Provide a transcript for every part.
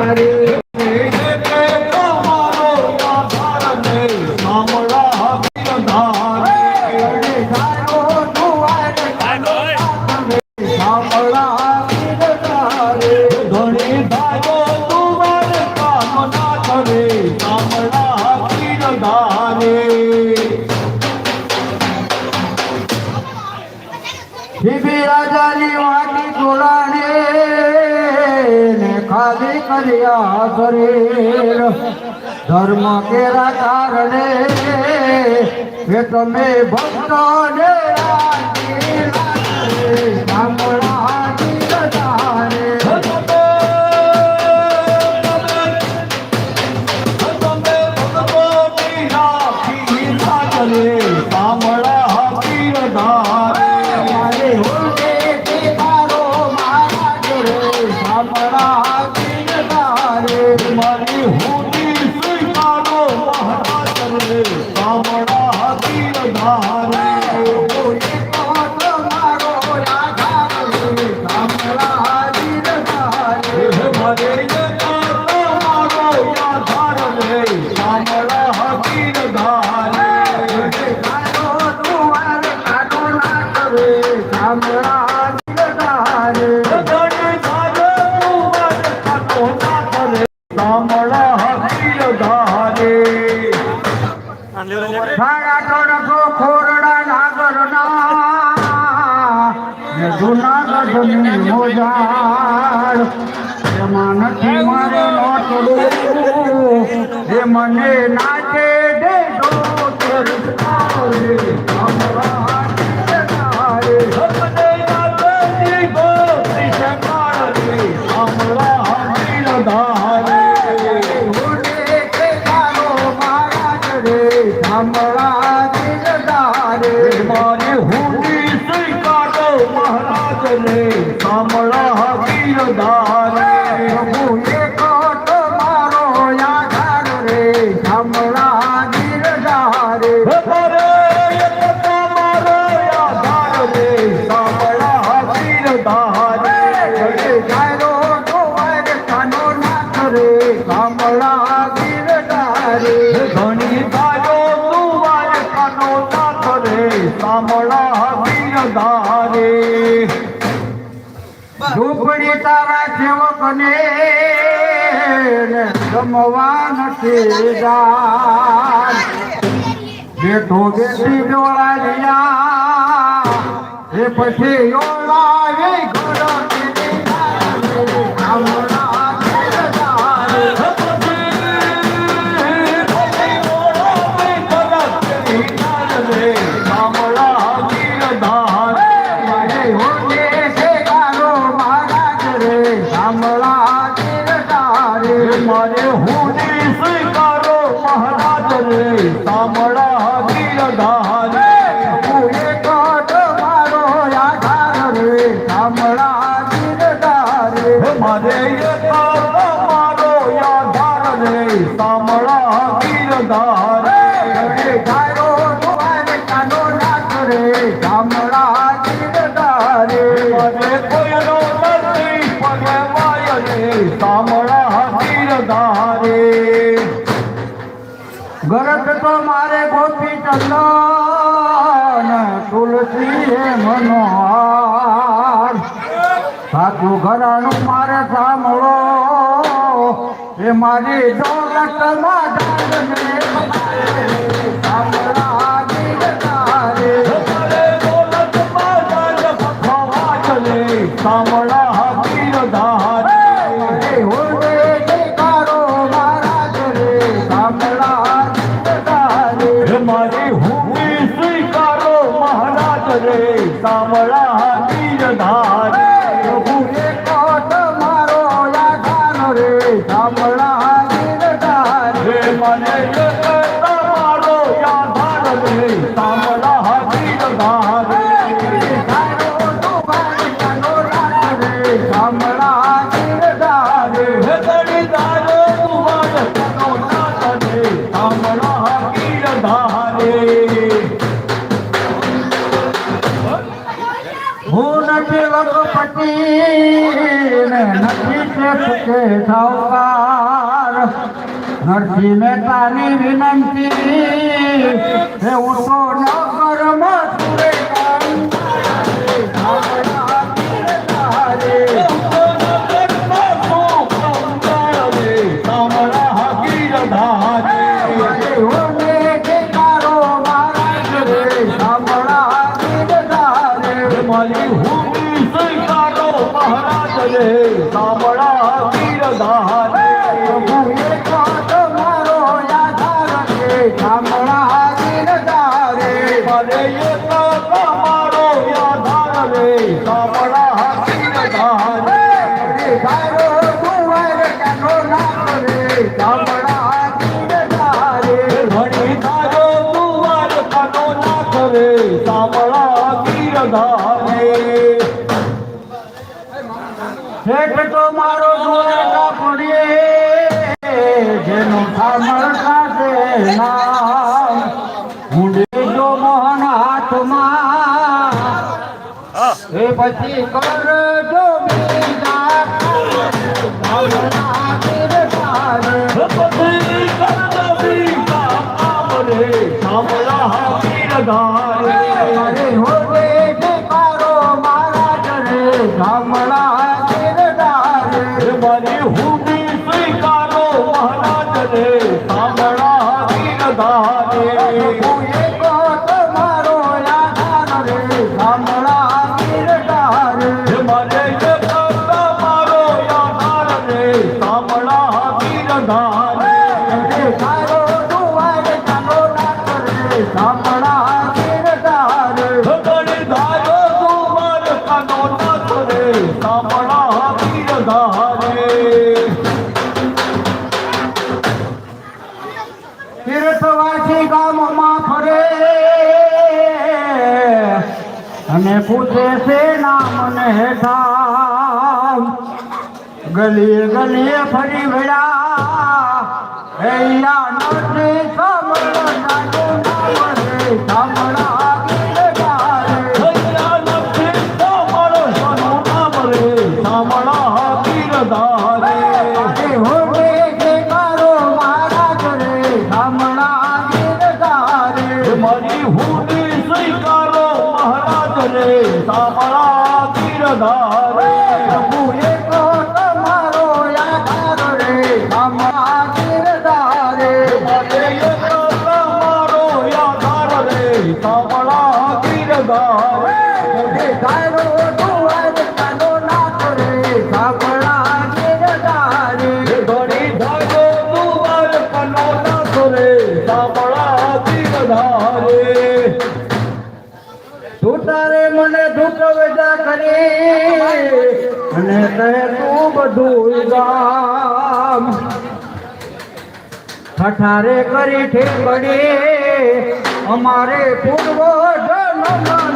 Maria. આઝાદી કર્યા કરે ધર્મ કેરા કારણે તમે ભક્તોને મારે તારે એકતા મારો આધાર રે. સાંભળા હાથીર ધારે ઘડે જાયરો ગોવાય કાનો ના કરે સાંભળા હાથીર ધારે ઘણી તારો ગોવાય કાનો ના કરે સાંભળા હાથીર ધારે નથી બેઠો બેઠી ડોળાલિયા એ પછી ઓળાવી ઘોડો મારે હું સ્વીકારો મહારાજ. રે સાંભળા. ગરજ તો મારે ગોપી ચંદન તુલસી મનોહર. સાચું ઘરાણું મારે સાંભળો, એ મારી દોલતમાં સાંભળો. પીને નથી શકશે સાવકાર નરસિંહ મહેતાની વિનંતી એવું તો ન મારો જોર ના પડીએ જેનું સામળ કાઢે ના નથી કર ડોબીદા ભાવના તિરકાર ભગતી કર ડોબીદા આવરે સામલા હાથી રગાર અરે હોવે જે પારો મારા ડરે ગામડા તિરકાર મારી હુડી સ્વીકારો મારા ડરે સામલા હાથી રગાર ગામથી ગામમાં ફરે. અને પૂછે છે નામ ને હેઠામ. ગલીએ ગલીએ ફરી વેડા હૈયા નથી સમજ નામ અને કહેતું બધું ગામ. ઠઠારે કરી ઠેકડી અમારે પૂર્વ પૂર્વજન્મા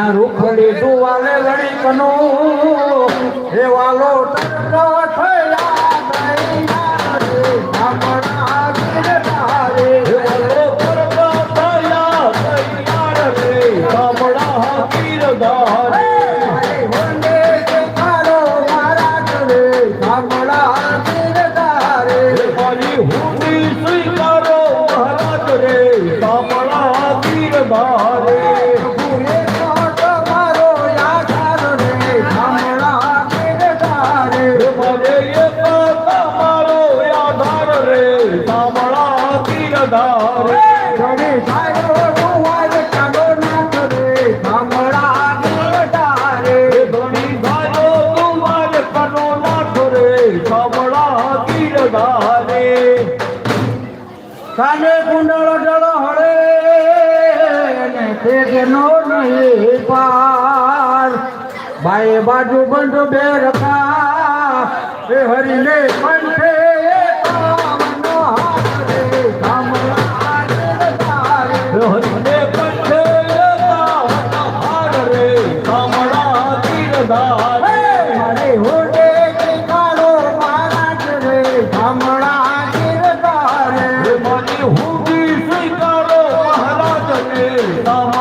ત્યાં રૂખડી ડુવાલે વળી કનું નહીં પાર. બાય બાજુ બંધ બે રખા એ હરીને પંથે હરીને પંથે રે. કમળા તીરધાર Tama.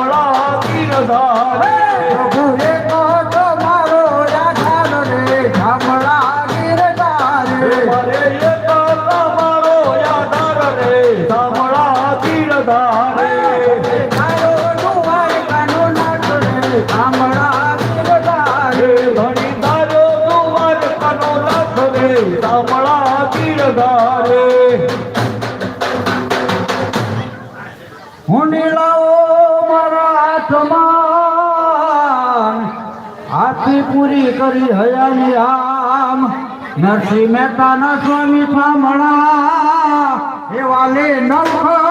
હુંડીલાઓ મારા હાથમાં. આથી પૂરી કરી હયાની આમ. નરસિંહ મહેતાના સ્વામી સાંભળા એવા લે નરખ